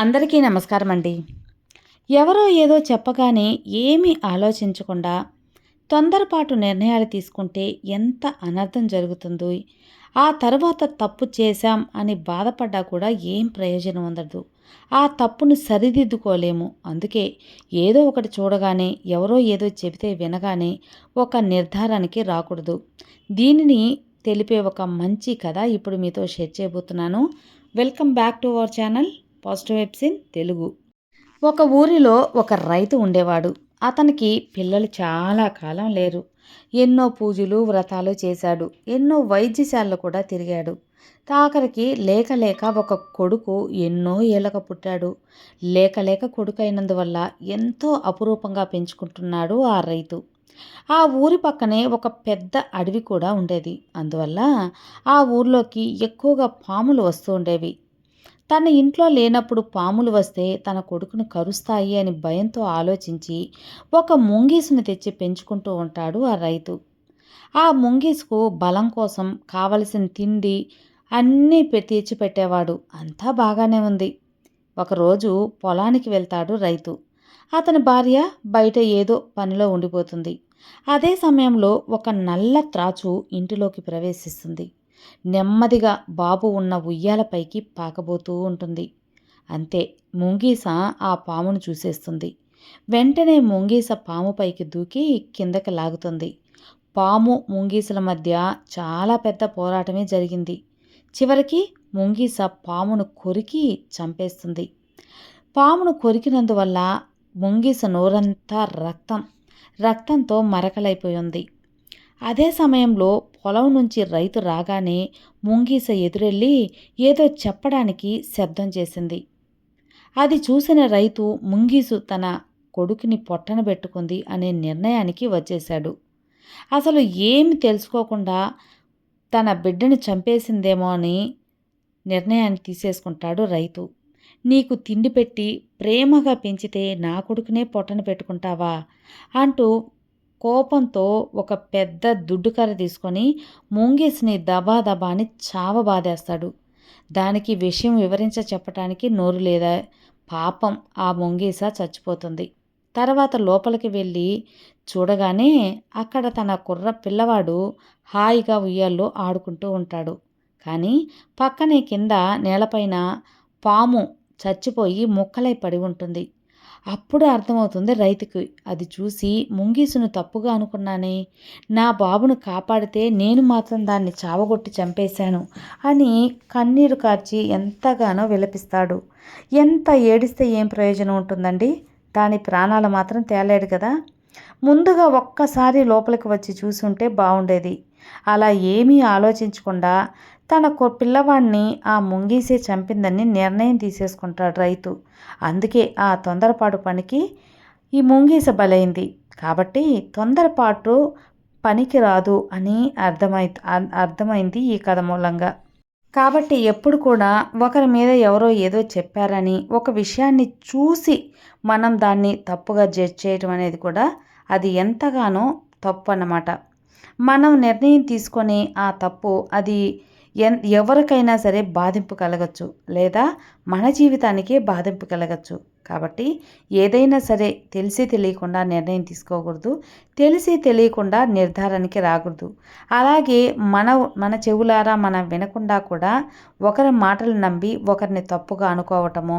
అందరికీ నమస్కారం అండి ఎవరో ఏదో చెప్పగానే ఏమీ ఆలోచించకుండా తొందరపాటు నిర్ణయాలు తీసుకుంటే ఎంత అనర్థం జరుగుతుందో ఆ తర్వాత తప్పు చేశాం అని బాధపడ్డా కూడా ఏం ప్రయోజనం ఉండదు. ఆ తప్పును సరిదిద్దుకోలేము. అందుకే ఏదో ఒకటి చూడగానే ఎవరో ఏదో చెబితే వినగానే ఒక నిర్ధారానికి రాకూడదు. దీనిని తెలిపే ఒక మంచి కథ ఇప్పుడు మీతో షేర్ చేయబోతున్నాను. Welcome back to our channel. Positive vibes in Telugu. ఒక ఊరిలో ఒక రైతు ఉండేవాడు. అతనికి పిల్లలు చాలా కాలం లేరు. ఎన్నో పూజలు వ్రతాలు చేశాడు. ఎన్నో వైద్యశాలలు కూడా తిరిగాడు. తాకరికి లేక లేక ఒక కొడుకు ఎన్నో ఏళ్ళక పుట్టాడు. లేక లేక కొడుకు అయినందువల్ల ఎంతో అపురూపంగా పెంచుకుంటున్నాడు ఆ రైతు. ఆ ఊరి పక్కనే ఒక పెద్ద అడవి కూడా ఉండేది. అందువల్ల ఆ ఊర్లోకి ఎక్కువగా పాములు వస్తూ ఉండేవి. తన ఇంట్లో లేనప్పుడు పాములు వస్తే తన కొడుకును కరుస్తాయి అని భయంతో ఆలోచించి ఒక ముంగీసును తెచ్చి పెంచుకుంటూ ఉంటాడు ఆ రైతు. ఆ ముంగీసుకు బలం కోసం కావలసిన తిండి అన్నీ తెచ్చి పెట్టేవాడు అంతా బాగానే ఉంది. ఒకరోజు పొలానికి వెళ్తాడు రైతు. అతని భార్య బయట ఏదో పనిలో ఉండిపోతుంది. అదే సమయంలో ఒక నల్ల త్రాచు ఇంటిలోకి ప్రవేశిస్తుంది. నెమ్మదిగా బాబు ఉన్న ఉయ్యాలపైకి పాకబోతూ ఉంటుంది. అంతే ముంగీస ఆ పామును చూసేస్తుంది. వెంటనే ముంగీస పాముపైకి దూకి కిందకి లాగుతుంది. పాము ముంగీసల మధ్య చాలా పెద్ద పోరాటమే జరిగింది. చివరికి ముంగీస పామును కొరికి చంపేస్తుంది. పామును కొరికినందువల్ల ముంగీస నోరంతా రక్తం రక్తంతో మరకలైపోయింది. అదే సమయంలో పొలం నుంచి రైతు రాగానే ముంగీస ఎదురెళ్ళి ఏదో చెప్పడానికి శబ్దం చేసింది. అది చూసిన రైతు ముంగీసు తన కొడుకుని పొట్టన పెట్టుకుంది అనే నిర్ణయానికి వచ్చేశాడు. అసలు ఏమి తెలుసుకోకుండా తన బిడ్డని చంపేసిందేమో అని నిర్ణయాన్ని తీసేసుకుంటాడు రైతు. నీకు తిండి పెట్టి ప్రేమగా పెంచితే నా కొడుకునే పొట్టన పెట్టుకుంటావా? అంటూ కోపంతో ఒక పెద్ద దుడ్డుకర్ర తీసుకొని ముంగీస్ని దబా దబాని చావ బాధేస్తాడు దానికి విషయం వివరించ చెప్పటానికి నోరు లేదా. పాపం ఆ ముంగీస చచ్చిపోతుంది. తర్వాత లోపలికి వెళ్ళి చూడగానే అక్కడ తన కుర్ర పిల్లవాడు హాయిగా ఉయ్యాల్లో ఆడుకుంటూ ఉంటాడు. కానీ పక్కనే కింద నేలపైన పాము చచ్చిపోయి ముక్కలై పడి ఉంటుంది. అప్పుడు అర్థమవుతుంది రైతుకి. అది చూసి ముంగీసును తప్పుగా అనుకున్నానే. నా బాబును కాపాడితే నేను మాత్రం దాన్ని చావగొట్టి చంపేశాను అని కన్నీరు కార్చి ఎంతగానో విలపిస్తాడు. ఎంత ఏడిస్తే ఏం ప్రయోజనం ఉంటుందండి? దాని ప్రాణాలు మాత్రం తేలేడు కదా? ముందుగా ఒక్కసారి లోపలికి వచ్చి చూసుంటే బాగుండేది అలా ఏమీ ఆలోచించకుండా తన పిల్లవాడిని ఆ ముంగీసే చంపిందని నిర్ణయం తీసేసుకుంటాడు రైతు. అందుకే ఆ తొందరపాటు పనికి ఈ ముంగీస బలైంది. కాబట్టి తొందరపాటు పనికి రాదు అని అర్థమై అర్థమైంది ఈ కథ మూలంగా. కాబట్టి ఎప్పుడు కూడా ఒకరి మీద ఎవరో ఏదో చెప్పారని ఒక విషయాన్ని చూసి మనం దాన్ని తప్పుగా జడ్జ్ చేయటం అనేది కూడా అది ఎంతగానో తప్పు అన్నమాట. మనం నిర్ణయం తీసుకొని ఆ తప్పు అది ఎన్ ఎవరికైనా సరే బాధింపు కలగచ్చు లేదా మన జీవితానికే బాధింపు కలగచ్చు. కాబట్టి ఏదైనా సరే తెలిసి తెలియకుండా నిర్ణయం తీసుకోకూడదు. తెలిసి తెలియకుండా నిర్ధారణకి రాకూడదు. అలాగే మన మన చెవులారా మనం వినకుండా కూడా ఒకరి మాటలు నమ్మి ఒకరిని తప్పుగా అనుకోవటమో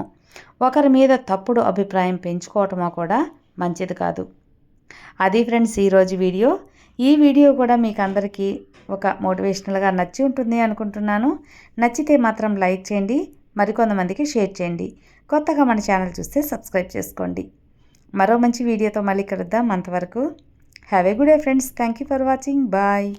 ఒకరి మీద తప్పుడు అభిప్రాయం పెంచుకోవటమో కూడా మంచిది కాదు. అది ఫ్రెండ్స్ ఈరోజు వీడియో. ఈ వీడియో కూడా మీకు అందరికీ ఒక మోటివేషనల్గా నచ్చి ఉంటుంది అనుకుంటున్నాను. నచ్చితే మాత్రం లైక్ చేయండి మరికొంతమందికి షేర్ చేయండి. కొత్తగా మన ఛానల్ చూస్తే సబ్స్క్రైబ్ చేసుకోండి. మరో మంచి వీడియోతో మళ్ళీ కలుద్దాం. అంతవరకు have a good day friends. Thank you for watching. Bye.